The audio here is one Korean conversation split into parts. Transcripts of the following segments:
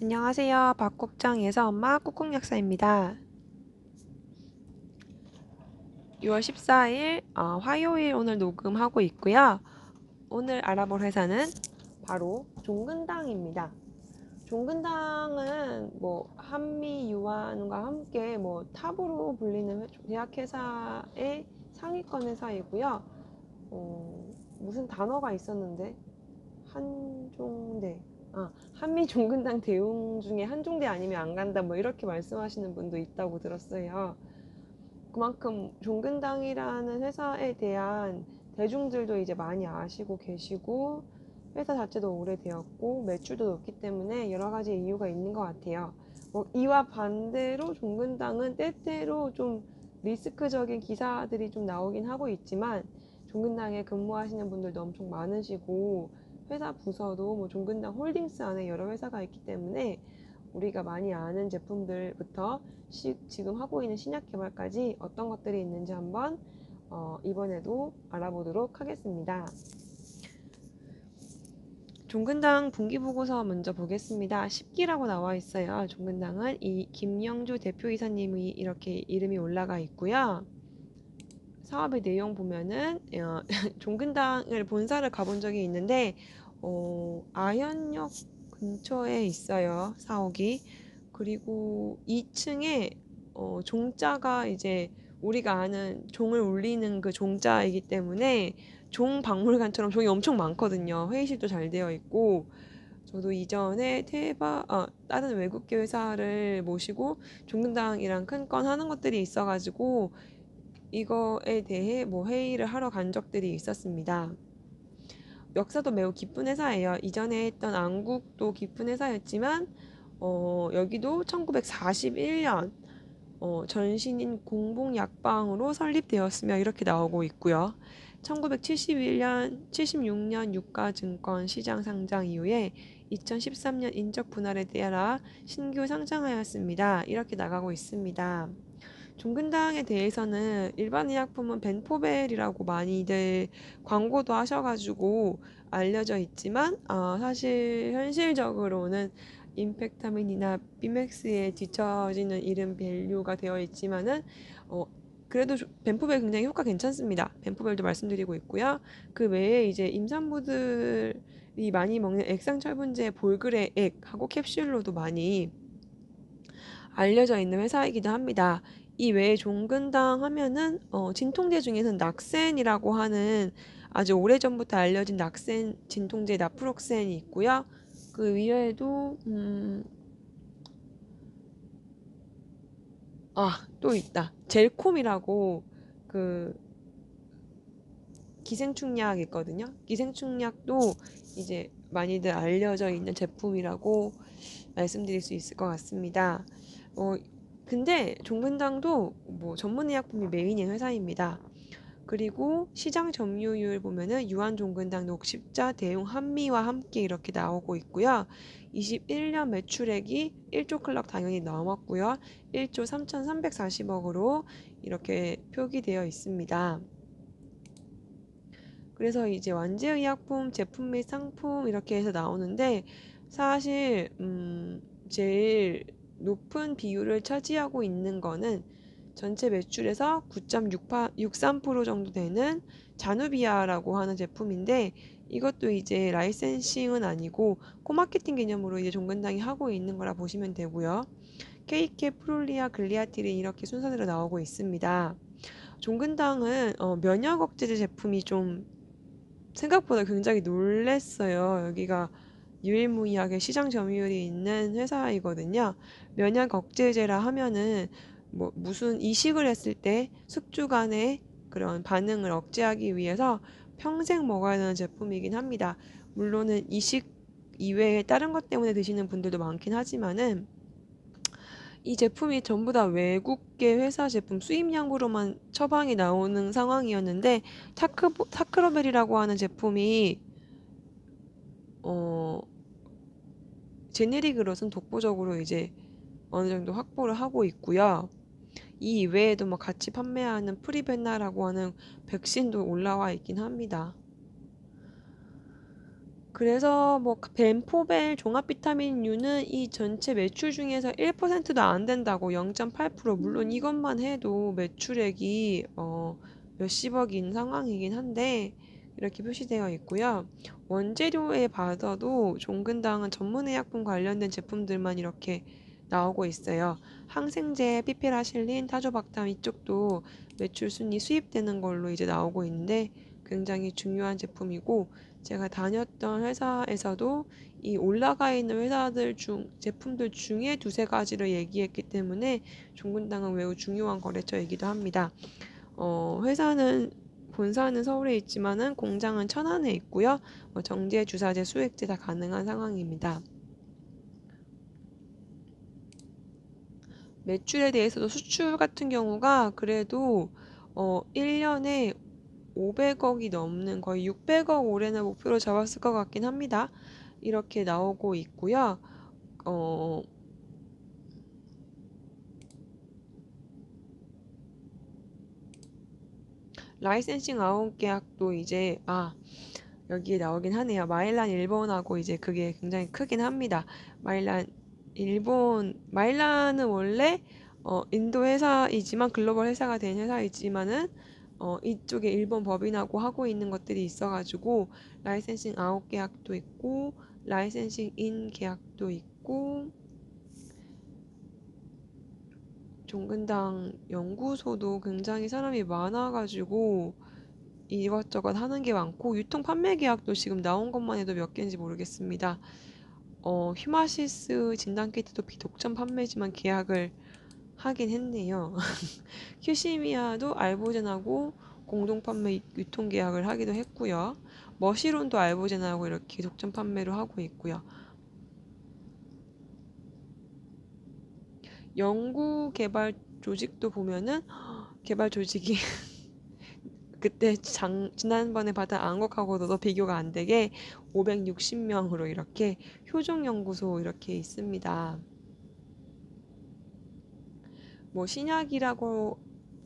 안녕하세요. 박국장 예서 엄마 꾹꾹 약사입니다. 6월 14일 어, 화요일 오늘 녹음하고 있고요. 오늘 알아볼 회사는 바로 종근당입니다. 종근당은 뭐 한미 유한과 함께 뭐 탑으로 불리는 제약회사의 상위권 회사이고요. 어, 무슨 단어가 있었는데 한종대 아, 한미 종근당 대응 중에 한 종대 아니면 안 간다 뭐 이렇게 말씀하시는 분도 있다고 들었어요. 그만큼 종근당이라는 회사에 대한 대중들도 이제 많이 아시고 계시고 회사 자체도 오래되었고 매출도 높기 때문에 여러 가지 이유가 있는 것 같아요. 뭐 이와 반대로 종근당은 때때로 좀 리스크적인 기사들이 좀 나오긴 하고 있지만 종근당에 근무하시는 분들도 엄청 많으시고 회사 부서도 뭐 종근당 홀딩스 안에 여러 회사가 있기 때문에 우리가 많이 아는 제품들부터 시, 지금 하고 있는 신약 개발까지 어떤 것들이 있는지 한번 어, 이번에도 알아보도록 하겠습니다. 종근당 분기보고서 먼저 보겠습니다. 10기라고 나와 있어요. 종근당은 이 김영주 대표이사님이 이렇게 이름이 올라가 있고요. 사업의 내용 보면은 어, 종근당을 본사를 가본 적이 있는데 어, 아현역 근처에 있어요. 사옥이. 그리고 2층에 어, 종자가 이제 우리가 아는 종을 울리는 그 종자이기 때문에 종 박물관처럼 종이 엄청 많거든요. 회의실도 잘 되어 있고 저도 이전에 테바 아, 다른 외국계 회사를 모시고 종근당이랑 큰 건 하는 것들이 있어가지고 이거에 대해 뭐 회의를 하러 간 적들이 있었습니다. 역사도 매우 깊은 회사예요. 이전에 했던 안국도 깊은 회사였지만 어, 여기도 1941년 어, 전신인 공봉약방으로 설립되었으며 이렇게 나오고 있고요. 1971년, 76년 유가증권 시장 상장 이후에 2013년 인적 분할에 따라 신규 상장하였습니다. 이렇게 나가고 있습니다. 종근당에 대해서는 일반 의약품은 벤포벨이라고 많이들 광고도 하셔가지고 알려져 있지만 어, 사실 현실적으로는 임팩타민이나 비맥스에 뒤처지는 이름 밸류가 되어 있지만은 어, 그래도 벤포벨 굉장히 효과 괜찮습니다. 벤포벨도 말씀드리고 있고요. 그 외에 이제 임산부들이 많이 먹는 액상철분제 볼그레 액하고 캡슐로도 많이 알려져 있는 회사이기도 합니다. 이 외에 종근당 하면은 어, 진통제 중에서는 낙센이라고 하는 아주 오래전부터 알려진 낙센 진통제 나프록센이 있고요. 그 위에도 음... 아, 또 있다. 젤콤이라고 그 기생충약 있거든요. 기생충약도 이제 많이들 알려져 있는 제품이라고 말씀드릴 수 있을 것 같습니다. 어, 근데 종근당도 뭐 전문의약품이 메인인 회사입니다. 그리고 시장 점유율 보면은 유한 종근당 녹십자 대웅 한미와 함께 이렇게 나오고 있고요. 21년 매출액이 1조 클럽 당연히 넘었고요. 1조 3,340억으로 이렇게 표기되어 있습니다. 그래서 이제 완제의약품 제품 및 상품 이렇게 해서 나오는데 사실 음 제일 높은 비율을 차지하고 있는 거는 전체 매출에서 9.63% 정도 되는 자누비아라고 하는 제품인데 이것도 이제 라이센싱은 아니고 코마케팅 개념으로 이제 종근당이 하고 있는 거라 보시면 되고요. 케이케, 프롤리아, 글리아티린 이렇게 순서대로 나오고 있습니다. 종근당은 어, 면역 억제제 제품이 좀 생각보다 굉장히 놀랬어요. 여기가 유일무이하게 시장 점유율이 있는 회사이거든요. 면역 억제제라 하면은 뭐 무슨 이식을 했을 때 숙주 간의 그런 반응을 억제하기 위해서 평생 먹어야 되는 제품이긴 합니다. 물론은 이식 이외에 다른 것 때문에 드시는 분들도 많긴 하지만은 이 제품이 전부 다 외국계 회사 제품 수입량으로만 처방이 나오는 상황이었는데 타크 타크로벨이라고 하는 제품이 어 제네릭으로선 독보적으로 이제 어느 정도 확보를 하고 있고요. 이 이외에도 뭐 같이 판매하는 프리벤나라고 하는 백신도 올라와 있긴 합니다. 그래서 뭐 벤포벨 종합 비타민 U는 이 전체 매출 중에서 1%도 안 된다고 0.8% 물론 이것만 해도 매출액이 어 몇십억인 상황이긴 한데 이렇게 표시되어 있고요. 원재료에 받아도 종근당은 전문의약품 관련된 제품들만 이렇게 나오고 있어요. 항생제, 피페라실린, 타조박탐 이쪽도 매출 순위 수입되는 걸로 이제 나오고 있는데 굉장히 중요한 제품이고 제가 다녔던 회사에서도 이 올라가 있는 회사들 중 제품들 중에 두세 가지를 얘기했기 때문에 종근당은 매우 중요한 거래처이기도 합니다. 어, 회사는 본사는 서울에 있지만은 공장은 천안에 있고요. 뭐 정제, 주사제, 수액제 다 가능한 상황입니다. 매출에 대해서도 수출 같은 경우가 그래도 어 1년에 500억이 넘는 거의 600억 올해는 목표로 잡았을 것 같긴 합니다. 이렇게 나오고 있고요. 어 라이센싱 아웃 계약도 이제 아 여기에 나오긴 하네요. 마일란 일본하고 이제 그게 굉장히 크긴 합니다. 마일란 일본 마일란은 원래 어, 인도 회사이지만 글로벌 회사가 된 회사이지만은 어, 이쪽에 일본 법인하고 하고 있는 것들이 있어가지고 라이센싱 아웃 계약도 있고 라이센싱 인 계약도 있고 종근당 연구소도 굉장히 사람이 많아가지고 이것저것 하는 게 많고 유통 판매 계약도 지금 나온 것만 해도 몇 개인지 모르겠습니다. 어, 휴마시스 진단 키트도 비독점 판매지만 계약을 하긴 했네요. 휴시미아도 알보젠하고 공동 판매 유통 계약을 하기도 했고요. 머시론도 알보젠하고 이렇게 독점 판매로 하고 있고요. 연구 개발 조직도 보면은 개발 조직이 그때 장, 지난번에 받은 안곡하고도 비교가 안 되게 560명으로 이렇게 효종연구소 이렇게 있습니다. 뭐 신약이라고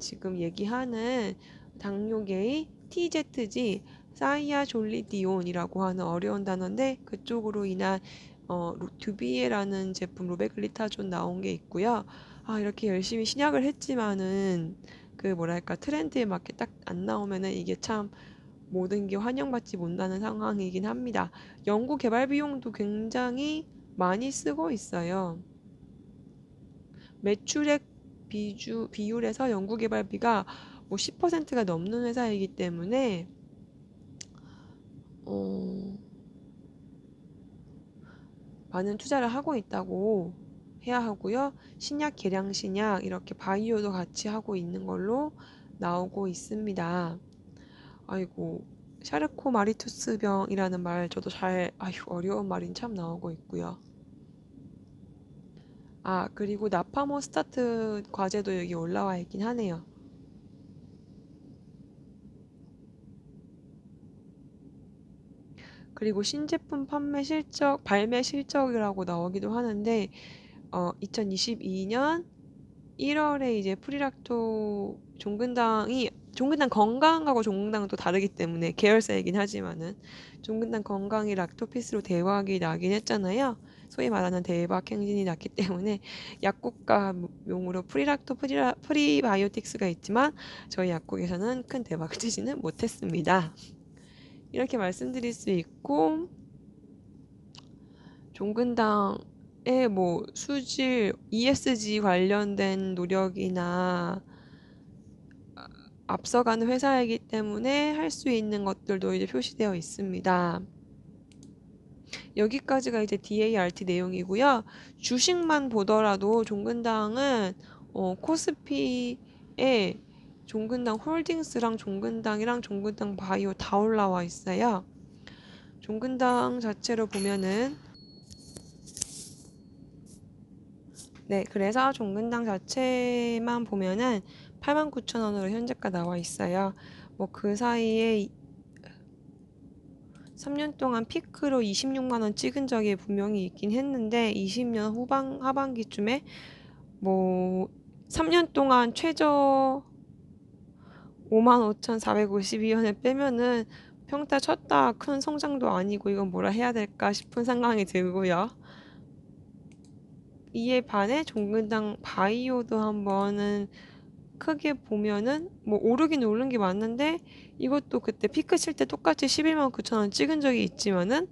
지금 얘기하는 당뇨계의 TZG 사이아졸리디온이라고 하는 어려운 단어인데 그쪽으로 인한 어, 듀비에라는 제품 로베글리타존 나온 게 있고요. 아, 이렇게 열심히 신약을 했지만은 그 뭐랄까 트렌드에 맞게 딱 안 나오면은 이게 참 모든 게 환영받지 못하는 상황이긴 합니다. 연구 개발 비용도 굉장히 많이 쓰고 있어요. 매출액 비주, 비율에서 연구 개발비가 뭐 10%가 넘는 회사이기 때문에 어, 많은 투자를 하고 있다고 해야 하고요. 신약, 계량 신약 이렇게 바이오도 같이 하고 있는 걸로 나오고 있습니다. 아이고 샤르코 마리투스 병이라는 말 저도 잘 아휴 어려운 말인 참 나오고 있고요. 아 그리고 나파모 스타트 과제도 여기 올라와 있긴 하네요. 그리고 신제품 판매 실적, 발매 실적이라고 나오기도 하는데 어, 2022년 1월에 이제 프리락토 종근당이 종근당 건강하고 종근당은 또 다르기 때문에 계열사이긴 하지만은 종근당 건강이 락토피스로 대박이 나긴 했잖아요. 소위 말하는 대박 행진이 났기 때문에 약국가 용으로 프리락토 프리라, 프리바이오틱스가 있지만 저희 약국에서는 큰 대박을 치지는 못했습니다. 이렇게 말씀드릴 수 있고 종근당 뭐 수질 ESG 관련된 노력이나 앞서가는 회사이기 때문에 할 수 있는 것들도 이제 표시되어 있습니다. 여기까지가 이제 DART 내용이고요. 주식만 보더라도 종근당은 어, 코스피에 종근당 홀딩스랑 종근당이랑 종근당 바이오 다 올라와 있어요. 종근당 자체로 보면은 네, 그래서 종근당 자체만 보면은 89,000원으로 현재가 나와 있어요. 뭐 그 사이에 3년 동안 피크로 26만 원 찍은 적이 분명히 있긴 했는데 20년 후반 하반기쯤에 뭐 3년 동안 최저 55,452원을 빼면은 평타 쳤다 큰 성장도 아니고 이건 뭐라 해야 될까 싶은 생각이 들고요. 이에 반해 종근당 바이오도 한번은 크게 보면은 뭐 오르긴 오른 게 맞는데 이것도 그때 피크 칠 때 똑같이 11만 9천 원 찍은 적이 있지만은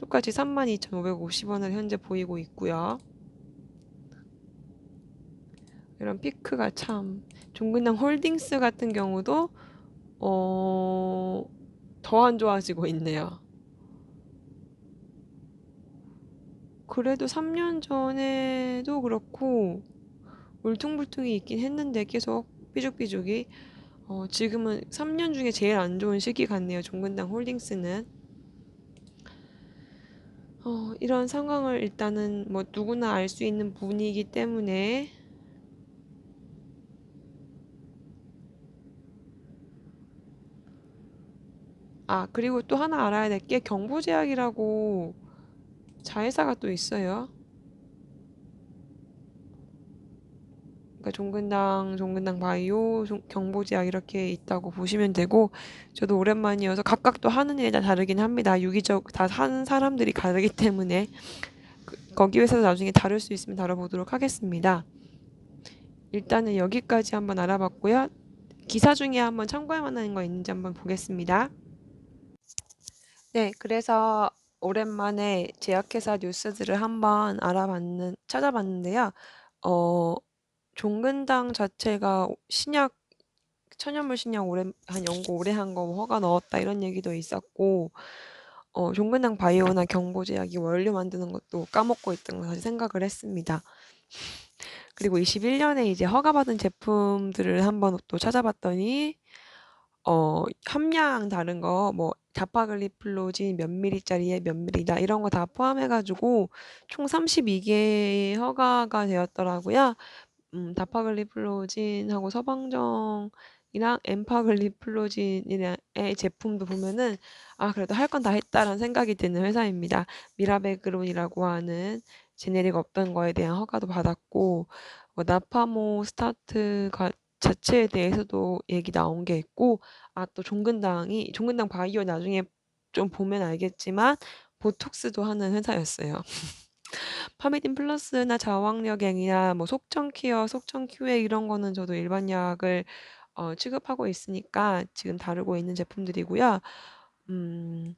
똑같이 32,550원을 현재 보이고 있고요. 이런 피크가 참 종근당 홀딩스 같은 경우도 어, 더 안 좋아지고 있네요. 그래도 3년 전에도 그렇고 울퉁불퉁이 있긴 했는데 계속 삐죽삐죽이 어, 지금은 3년 중에 제일 안 좋은 시기 같네요. 종근당 홀딩스는. 어, 이런 상황을 일단은 뭐 누구나 알 수 있는 분이기 때문에 아, 그리고 또 하나 알아야 될 게 경보제약이라고 자회사가 또 있어요. 그러니까 종근당, 종근당 바이오, 종- 경보제약 이렇게 있다고 보시면 되고 저도 오랜만이어서 각각 또 하는 일이 다 다르긴 합니다. 유기적 다 하는 사람들이 다르기 때문에 그- 거기에서 나중에 다룰 수 있으면 다뤄보도록 하겠습니다. 일단은 여기까지 한번 알아봤고요. 기사 중에 한번 참고할 만한 거 있는지 한번 보겠습니다. 네, 그래서 오랜만에 제약회사 뉴스들을 한번 알아봤는, 찾아봤는데요. 어, 종근당 자체가 신약, 천연물 신약 오래, 한 연구 오래 한 거 허가 넣었다 이런 얘기도 있었고, 어, 종근당 바이오나 경보제약이 원료 만드는 것도 까먹고 있던 거 다시 생각을 했습니다. 그리고 21년에 이제 허가받은 제품들을 한번 또 찾아봤더니, 어, 함량 다른 거, 뭐, 다파글리플로진 몇 미리짜리에 몇 미리다, 이런 거 다 포함해 가지고, 총 32개 허가가 되었더라고요. 음, 다파글리플로진하고 서방정이랑 엠파글리플로진이의 제품도 보면은, 아, 그래도 할 건 다 했다라는 생각이 드는 회사입니다. 미라베그론이라고 하는 제네릭 없던 거에 대한 허가도 받았고, 뭐, 나파모 스타트가 자체에 대해서도 얘기 나온 게 있고, 아, 또 종근당이, 종근당 바이오 나중에 좀 보면 알겠지만, 보톡스도 하는 회사였어요. 파미딘 플러스나 자왕력행이나 뭐 속전키어, 속전큐에 이런 거는 저도 일반 약을 어, 취급하고 있으니까 지금 다루고 있는 제품들이고요. 음,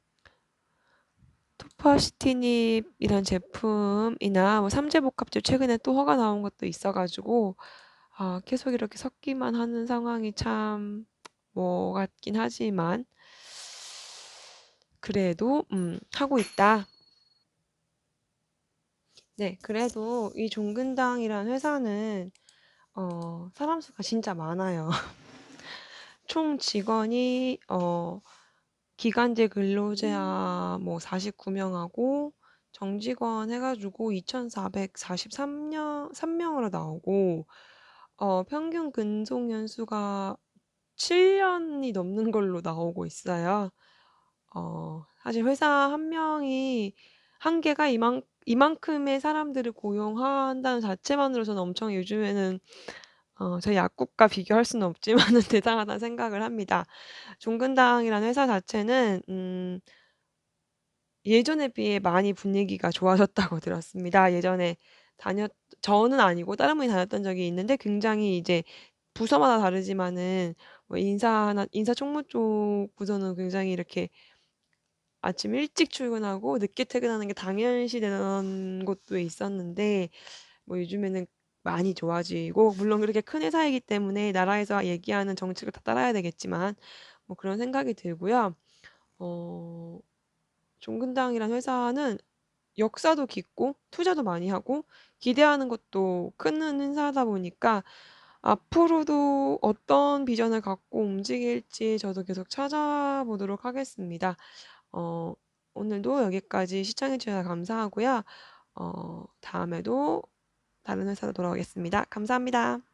토파시티닙 이런 제품이나 뭐 삼재복합제 최근에 또 허가 나온 것도 있어가지고 아, 계속 이렇게 섞기만 하는 상황이 참 뭐 같긴 하지만 그래도 음, 하고 있다. 네, 그래도 이 종근당이라는 회사는 어, 사람 수가 진짜 많아요. 총 직원이 어, 기간제 근로자 뭐 49명하고 정직원 해가지고 2,443명 3명으로 나오고 어, 평균 근속 연수가 7 년이 넘는 걸로 나오고 있어요. 어, 사실 회사 한 명이 한 개가 이만 이만큼의 사람들을 고용한다는 자체만으로서는 엄청 요즘에는 어, 저희 약국과 비교할 수는 없지만은 대단하다는 생각을 합니다. 종근당이라는 회사 자체는 음, 예전에 비해 많이 분위기가 좋아졌다고 들었습니다. 예전에 다녔 저는 아니고 다른 분이 다녔던 적이 있는데 굉장히 이제 부서마다 다르지만은 뭐 인사나 인사총무 쪽 부서는 굉장히 이렇게 아침 일찍 출근하고 늦게 퇴근하는 게 당연시 되는 곳도 있었는데 뭐 요즘에는 많이 좋아지고 물론 그렇게 큰 회사이기 때문에 나라에서 얘기하는 정책을 다 따라야 되겠지만 뭐 그런 생각이 들고요. 어, 종근당이란 회사는 역사도 깊고 투자도 많이 하고 기대하는 것도 큰 회사다 보니까 앞으로도 어떤 비전을 갖고 움직일지 저도 계속 찾아보도록 하겠습니다. 어, 오늘도 여기까지 시청해 주셔서 감사하고요. 어, 다음에도 다른 회사로 돌아오겠습니다. 감사합니다.